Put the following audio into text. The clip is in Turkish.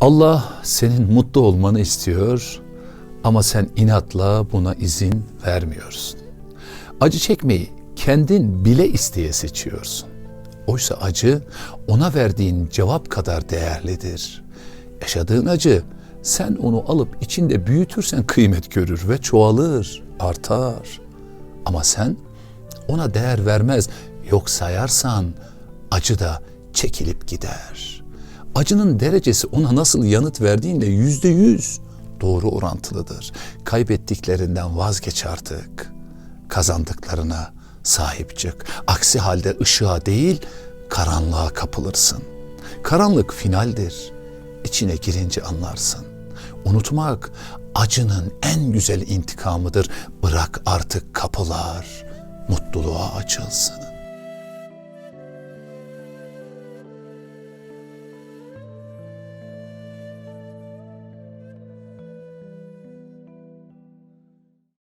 Allah senin mutlu olmanı istiyor ama sen inatla buna izin vermiyorsun. Acı çekmeyi kendin bile isteye seçiyorsun. Oysa acı ona verdiğin cevap kadar değerlidir. Yaşadığın acı sen onu alıp içinde büyütürsen kıymet görür ve çoğalır, artar. Ama sen ona değer vermez, yok sayarsan acı da çekilip gider. Acının derecesi ona nasıl yanıt verdiğinle yüzde yüz doğru orantılıdır. Kaybettiklerinden vazgeç artık. Kazandıklarına sahip çık. Aksi halde ışığa değil karanlığa kapılırsın. Karanlık finaldir. İçine girince anlarsın. Unutmak acının en güzel intikamıdır. Bırak artık kapılar mutluluğa açılsın.